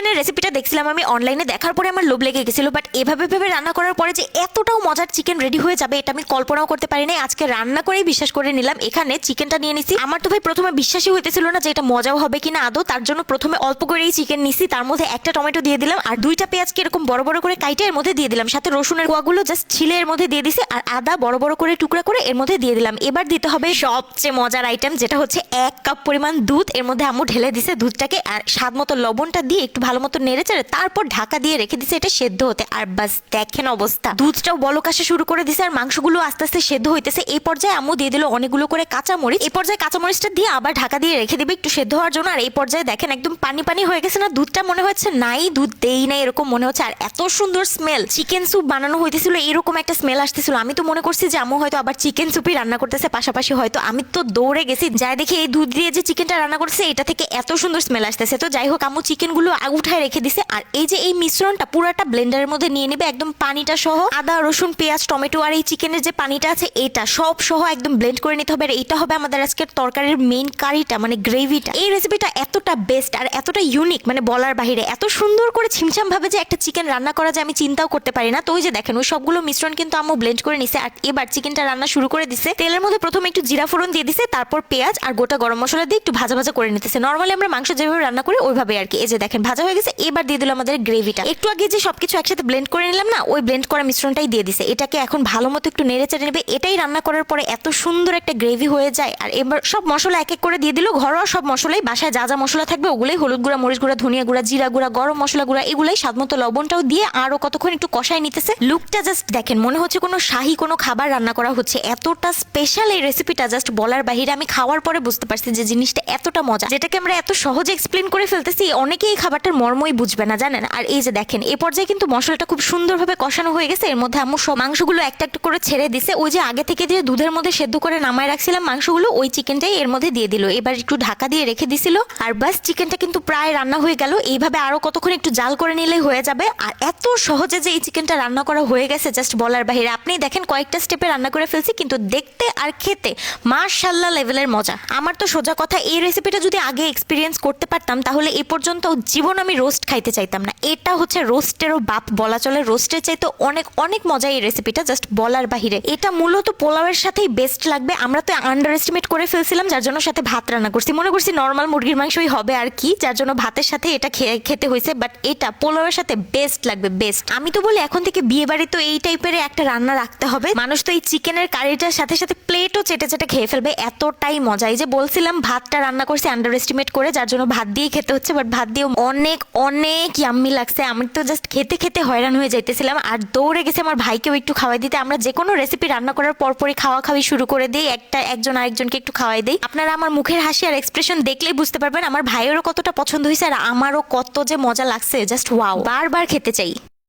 চিকেনের রেসিপিটা দেখছিলাম আমি অনলাইনে দেখার পরে আমার লোভ লেগে গেছিল বাট এভাবে ভেবে রান্না করার পরে যে এতটাও মজার চিকেন রেডি হয়ে যাবে, এটা আমি কল্পনাও করতে পারি নাই আজকে রান্না করেই বিশ্বাস করে নিলাম, এখানে চিকেনটা নিয়ে নিছি। আমার তো ভাই প্রথমে বিশ্বাসই হইতেছিল না যে এটা মজাও হবে কিনা আদৌ, তার জন্য প্রথমে অল্প করেই চিকেন নিছি, তার মধ্যে একটা টমেটো দিয়ে দিলাম, আর দুইটা পেঁয়াজকে এরকম বড় বড় করে কাইটে এর মধ্যে দিয়ে দিলাম। সাথে রসুনের কোয়াগুলো জাস্ট ছিলে এর মধ্যে দিয়ে দিছি, আর আদা বড় বড় করে টুকরা করে এর মধ্যে দিয়ে দিলাম। এবার দিতে হবে সবচেয়ে মজার আইটেম যেটা হচ্ছে এক কাপ পরিমাণ দুধ, এর মধ্যে আম্মু ঢেলে দিছে দুধটাকে, আর স্বাদ মতো লবণটা দিয়ে একটু ভালো মতো নেড়ে তারপর ঢাকা দিয়ে রেখে দিছে এটা সেদ্ধ হতে। আর বাস দেখেন অবস্থা। দুধটাও বলক আসা শুরু করে দিছে আর মাংসগুলো আস্তে আস্তে সেদ্ধ হইতেছে। এই পর্যায়ে আমু দিয়ে দিল অনেকগুলো করে কাঁচামরিচ। এই পর্যায়ে কাঁচা মরিচটা দিয়ে আবার ঢাকা দিয়ে রেখে দিবে একটু সেদ্ধ হওয়ার জন্য। আর এই পর্যায়ে দেখেন একদম পানি পানি হয়ে গেছে না, দুধটা মনে হচ্ছে নাই, দুধ দেই নাই এরকম মনে হচ্ছে। আর এত সুন্দর স্মেল চিকেন স্যুপ বানানো হইতেছিল, এরকম একটা স্মেল আসতেছিল। আমি তো মনে করছি যে আম্মু হয়তো আবার চিকেন স্যুপই রান্না করতেছে, পাশাপাশি হয়তো আমি তো দৌড়ে গেছি, যাই দেখি এই দুধ দিয়ে যে চিকেনটা রান্না করছে এটা থেকে এত সুন্দর স্মেল আসতেছে। তো যাই হোক আমু চিকেনগুলো উঠায় রেখে দিছে। আর এই যে এই মিশ্রণটা পুরোটা ব্লেন্ডারের মধ্যে নিয়ে নেবে, একদম পানিটা সহ আদা, রসুন, পেঁয়াজ, টমেটো আর এই চিকেনের যে পানিটা আছে, এটা সব সহ একদম ব্লেন্ড করে নিতে হবে। আর এইটা হবে আমাদের আজকের তরকারির মেইন কারিটা মানে গ্রেভিটা। এই রেসিপিটা এতটা বেস্ট আর এতটা ইউনিক মানে বলার বাহিরে। এত সুন্দর করে ছিমছাম ভাবে যে একটা চিকেন রান্না করা যায়, আমি চিন্তাও করতে পারি না। তো ওই যে দেখেন, ওই সবগুলো মিশ্রণ কিন্তু আম্মু ব্লেন্ড করে নিছে। আর এবার চিকেনটা রান্না শুরু করে দিছে। তেলের মধ্যে প্রথমে একটু জিরা ফোড়ন দিয়ে দিছে, তারপর পেঁয়াজ আর গোটা গরম মশলা দিয়ে একটু ভাজা ভাজা করে নিতেছে। নর্মালি আমরা মাংস যেভাবে রান্না করি ওইভাবে আর কি। এই যে দেখেন, ভাজা হয়ে গেছে, এবার দিয়ে দিল আমাদের গ্রেভিটা। একটু আগে যে সবকিছু একসাথে ব্লেন্ড করে নিলাম না, ওই ব্লেন্ড করা মিশ্রণটাই দিয়ে দিছে। এটাকে এখন ভালো মতো একটু নেড়ে চেড়ে নেবে। এটাই রান্না করার পরে এত সুন্দর একটা গ্রেভি হয়ে যায়। আর এবার সব মশলা এক এক করে দিয়ে দিল। ঘরোয়া সব মশলাই, বাসায় যা যা মশলা থাকবে ওগুলোই হলুদ গুঁড়া, মরিচ গুঁড়া, ধনিয়া গুঁড়া, জিরা গুঁড়া, গরম মশলা গুঁড়া, এগুলাই স্বাদ মতো লবণটাও দিয়ে আরও কতক্ষণ একটু কষায় নিতেছে। লুকটা জাস্ট দেখেন, মনে হচ্ছে কোনো শাহী কোনো খাবার রান্না করা হচ্ছে। এতটা স্পেশাল এই রেসিপিটা জাস্ট বলার বাহিরে আমি খাওয়ার পরে বুঝতে পারছি যে জিনিসটা এতটা মজা। যেটাকে আমরা এত সহজে এক্সপ্লেন করে ফেলতেছি, অনেকেই খাবারটার মর্মই বুঝবে না, জানেন? আর এই যে দেখেন, এ পর্যায়ে কিন্তু মশলাটা খুব সুন্দরভাবে কষানো হয়ে গেছে। এর মধ্যে আম্মু সব মাংসগুলো একটা একটা করে ছেড়ে দিছে। ওই যে আগে থেকে যে দুধের মধ্যে সেদ্ধ করে নামায় রাখছিলাম মাংসগুলো, ওই চিকেনটাই এর মধ্যে দিয়ে দিল। এবার একটু ঢাকা দিয়ে রেখে দিছিল। আর বাস চিকেনটা কিন্তু প্রায় রান্না হয়ে গেল। এইভাবে আরও কতক্ষণ একটু জাল করে নিলেই হয়ে যাবে। আর এত সহজে যে এই চিকেনটা রান্না করা হয়ে গেছে জাস্ট বলার বাহিরে। আপনি দেখেন, কয়েকটা স্টেপে রান্না করে ফেলছি, কিন্তু দেখতে আর খেতে মার্শাল্লাহ লেভেলের মজা। আমার তো সোজা কথা, এই রেসিপিটা যদি আগে এক্সপিরিয়েন্স করতে পারতাম, তাহলে এ পর্যন্ত জীবন আমি রোস্ট খাইতে চাইতাম না। এটা হচ্ছে রোস্টেরও বাপ বলা চলে। রোস্টের চাইতে অনেক অনেক মজা এই রেসিপিটা জাস্ট বলার বাহিরে। এটা মূলত পোলাওয়ের সাথেই বেস্ট লাগবে। আমরা তো আন্ডার এস্টিমেট করে ফেলছিলাম, যার জন্য সাথে ভাত রান্না করছি। মনে করছি নর্মাল মুরগির মাংসই হবে আর কি, যার জন্য ভাতের সাথে এটা খেতে হয়েছে। বাট এটা পোলাওয়ের সাথে বেস্ট লাগবে বেস্ট আমি তো বলি, এখন থেকে বিয়ে বাড়ি তো এই টাইপের একটা রান্না রাখতে হবে। মানুষ তো এই চিকেনের কারিটার সাথে সাথে প্লেটও চেটে চেটে খেয়ে ফেলবে। এতটাই মজা। এই যে বলছিলাম, ভাতটা রান্না করছি আন্ডার এস্টিমেট করে, যার জন্য ভাত দিয়েই খেতে হচ্ছে। বাট ভাত দিয়ে অনেক অনেক ইয়াম্মি লাগছে। আমি তো জাস্ট খেতে খেতে হয়রান হয়ে যাইতেছিলাম। আর দৌড়ে গেছে আমার ভাইকেও একটু খাওয়াই দিতে। আমরা যে কোনো রেসিপি রান্না করার পরপরই খাওয়া খাওয়াই শুরু করে দিই। একটা একজন আরেকজনকে একটু খাওয়াই দিই। আপনারা আমার মুখের হাসি আর এক্সপ্রেশন দেখলেই বুঝতে পারবেন, আমার ভাইয়েরও কতটা পছন্দ হয়েছে আর আমারও কত যে মজা লাগছে। জাস্ট ওয়াও বারবার খেতে চাই।